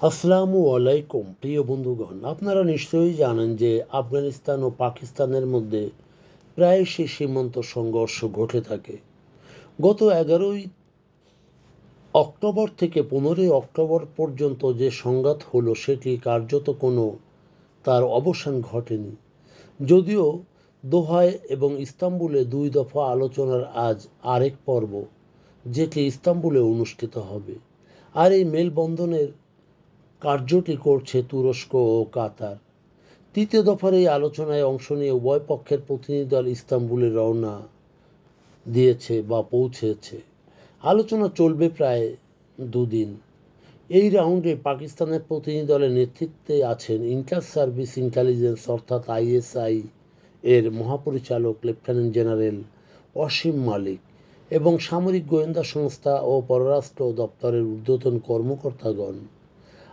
আসসালামু আলাইকুম, প্রিয় বন্ধুগণ। আপনারা নিশ্চয়ই জানেন যে আফগানিস্তান ও পাকিস্তানের মধ্যে প্রায়শই সীমান্ত সংঘর্ষ ঘটে থাকে। গত এগারোই অক্টোবর থেকে পনেরোই অক্টোবর পর্যন্ত যে সংঘাত হলো, সেটি কার্যত কোনো তার অবসান ঘটেনি। যদিও দোহায় এবং ইস্তাম্বুলে দুই দফা আলোচনার আজ আরেক পর্ব, যেটি ইস্তাম্বুলে অনুষ্ঠিত হবে। আর এই মেলবন্ধনের কার্যটি করছে তুরস্ক ও কাতার। তৃতীয় দফার এই আলোচনায় অংশ নিয়ে উভয় পক্ষের প্রতিনিধি দল ইস্তাম্বুলে রওনা দিয়েছে বা পৌঁছেছে। আলোচনা চলবে প্রায় দুদিন। এই রাউন্ডে পাকিস্তানের প্রতিনিধি দলের নেতৃত্বে আছেন ইন্টার সার্ভিস ইন্টেলিজেন্স অর্থাৎ আইএসআই এর মহাপরিচালক লেফটেন্যান্ট জেনারেল অসীম মালিক এবং সামরিক গোয়েন্দা সংস্থা ও পররাষ্ট্র দপ্তরের ঊর্ধ্বতন কর্মকর্তাগণ।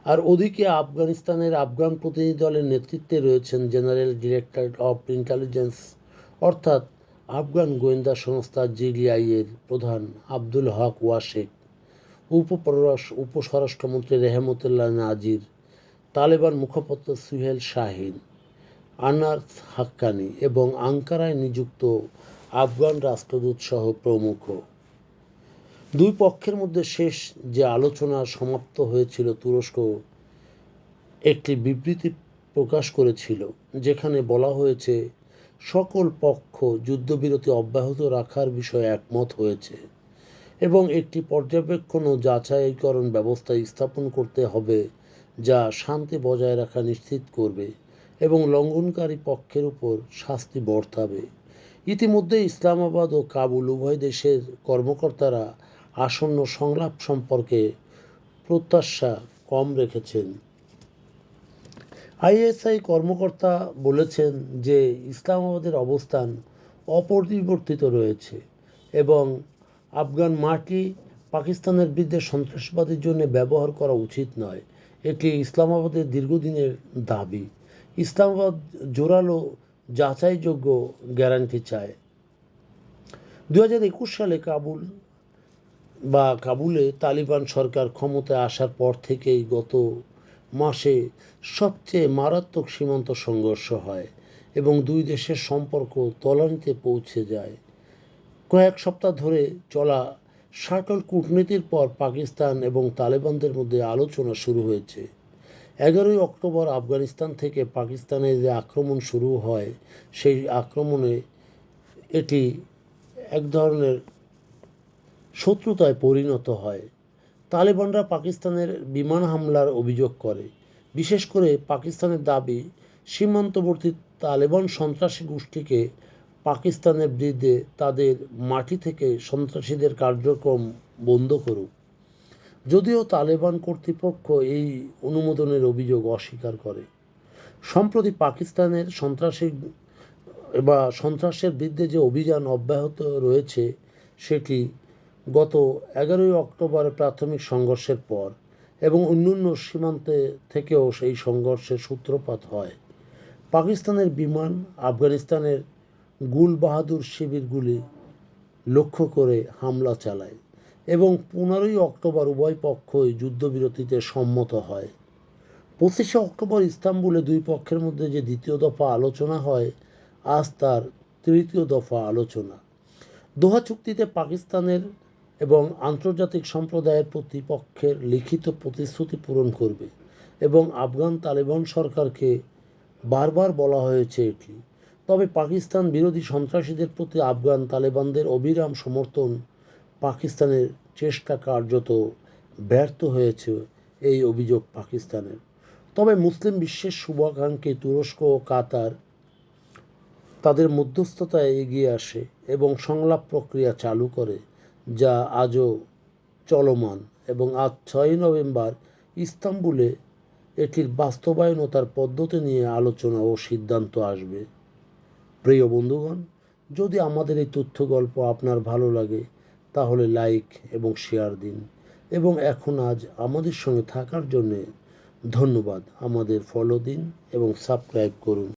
আর ওদিকে আফগানিস্তানের আফগান প্রতিনিধি দলের নেতৃত্বে রয়েছেন জেনারেল ডিরেক্টর অফ ইন্টেলিজেন্স, অর্থাৎ আফগান গোয়েন্দা সংস্থা জিডিআইয়ের প্রধান আব্দুল হক ওয়াশেক উপপররাষ্ট্র উপস্বরাষ্ট্রমন্ত্রী রেহমতুল্লাহ নাজির, তালেবান মুখপাত্র সুহেল শাহিন, আনার্স হাক্কানি এবং আঙ্কারায় নিযুক্ত আফগান রাষ্ট্রদূত সহ প্রমুখ। দুই পক্ষের মধ্যে শেষ যে আলোচনা সমাপ্ত হয়েছিল তুরস্ক একটি বিবৃতি প্রকাশ করেছিল, যেখানে বলা হয়েছে, সকল পক্ষ যুদ্ধবিরতি অব্যাহত রাখার বিষয়ে একমত হয়েছে এবং একটি পর্যবেক্ষণ ও যাচাইকরণ ব্যবস্থা স্থাপন করতে হবে যা শান্তি বজায় রাখা নিশ্চিত করবে এবং লঙ্ঘনকারী পক্ষের উপর শাস্তি বর্তাবে। ইতিমধ্যে ইসলামাবাদ ও কাবুল উভয় দেশের কর্মকর্তারা আসন্ন সংলাপ সম্পর্কে প্রত্যাশা কম রেখেছেন। আইএসআই কর্মকর্তা বলেছেন যে ইসলামাবাদের অবস্থান অপরিবর্তিত রয়েছে এবং আফগান মাটি পাকিস্তানের বিরুদ্ধে সন্ত্রাসবাদের জন্য ব্যবহার করা উচিত নয়। এটি ইসলামাবাদের দীর্ঘদিনের দাবি। ইসলামাবাদ জোরালো যাচাইযোগ্য গ্যারান্টি চায়। দু হাজার একুশ সালে কাবুল বা কাবুলে তালিবান সরকার ক্ষমতায় আসার পর থেকেই গত মাসে সবচেয়ে মারাত্মক সীমান্ত সংঘর্ষ হয় এবং দুই দেশের সম্পর্ক তলানিতে পৌঁছে যায়। কয়েক সপ্তাহ ধরে চলা শাটল কূটনীতির পর পাকিস্তান এবং তালেবানদের মধ্যে আলোচনা শুরু হয়েছে। এগারোই অক্টোবর আফগানিস্তান থেকে পাকিস্তানে যে আক্রমণ শুরু হয়, সেই আক্রমণে এটি এক ধরনের শত্রুতায় পরিণত হয়। তালেবানরা পাকিস্তানের বিমান হামলার অভিযোগ করে। বিশেষ করে পাকিস্তানের দাবি, সীমান্তবর্তী তালেবান সন্ত্রাসী গোষ্ঠীকে পাকিস্তানের বিরুদ্ধে তাদের মাটি থেকে সন্ত্রাসীদের কার্যক্রম বন্ধ করুক। যদিও তালেবান কর্তৃপক্ষ এই অনুমোদনের অভিযোগ অস্বীকার করে। সম্প্রতি পাকিস্তানের সন্ত্রাসী বা সন্ত্রাসের বিরুদ্ধে যে অভিযান অব্যাহত রয়েছে, সেটি গত এগারোই অক্টোবর প্রাথমিক সংঘর্ষের পর এবং অন্যান্য সীমান্তে থেকেও সেই সংঘর্ষের সূত্রপাত হয়। পাকিস্তানের বিমান, আফগানিস্তানের গুল বাহাদুর শিবিরগুলি লক্ষ্য করে হামলা চালায় এবং পনেরোই অক্টোবর উভয় পক্ষই যুদ্ধবিরতিতে সম্মত হয়। পঁচিশে অক্টোবর ইস্তাম্বুলে দুই পক্ষের মধ্যে যে দ্বিতীয় দফা আলোচনা হয়, আজ তার তৃতীয় দফা আলোচনা। দোহা চুক্তিতে পাকিস্তানের এবং আন্তর্জাতিক সম্প্রদায়ের প্রতিপক্ষের লিখিত প্রতিশ্রুতি পূরণ করবে এবং আফগান তালেবান সরকারকে বারবার বলা হয়েছে এটি। তবে পাকিস্তান বিরোধী সন্ত্রাসীদের প্রতি আফগান তালেবানদের অবিরাম সমর্থন পাকিস্তানের চেষ্টা কার্যত ব্যর্থ হয়েছে এই অভিযোগ পাকিস্তানের। তবে মুসলিম বিশ্বের শুভাকাঙ্ক্ষী তুরস্ক ও কাতার তাদের মধ্যস্থতায় এগিয়ে আসে এবং সংলাপ প্রক্রিয়া চালু করে। যা আজও চলমান এবং আজ ছয়ই নভেম্বর ইস্তাম্বুলে এটির বাস্তবায়ন ও তার পদ্ধতি নিয়ে আলোচনা ও সিদ্ধান্ত আসবে। প্রিয় বন্ধুগণ, যদি আমাদের এই তথ্য গল্প আপনার ভালো লাগে, তাহলে লাইক এবং শেয়ার দিন এবং এখন আজ আমাদের সঙ্গে থাকার জন্যে ধন্যবাদ। আমাদের ফলো দিন এবং সাবস্ক্রাইব করুন।